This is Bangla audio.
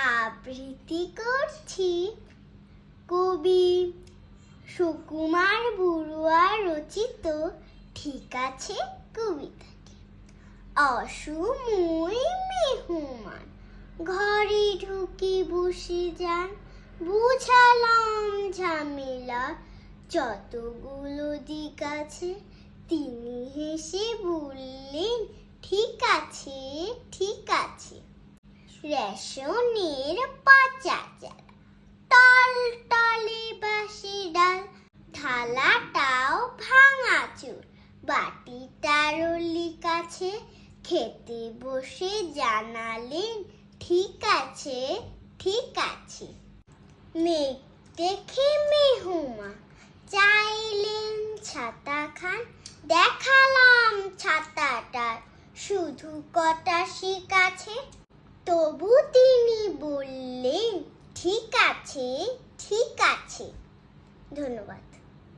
আবৃত্তি করছি কবি সুকুমার বড়ুয়া রচিত, ঠিক আছে কবিতাটি। অসময় মেহমান, ঘরে ঢুকে বসে যান, বুঝালাম ঝামেলা, যতগুলো দিক আছে তিনি হেসে বললেন, ঠিক আছে ঠিক আছে। রেশনের পাচা চালা টল টলে বাসি ডাল থালাটাও ভাঙা চুর। বাটিটারও লিক আছে খেতে বসে জানালেন, ঠিক আছে ঠিক আছে। মেঘ দেখে মেহুমা চাইলেন ছাতা খান দেখালাম ছাতাটার শুধু কটা শিক আছে। তবু তিনি বললেন ঠিক আছে ঠিক আছে। ধন্যবাদ।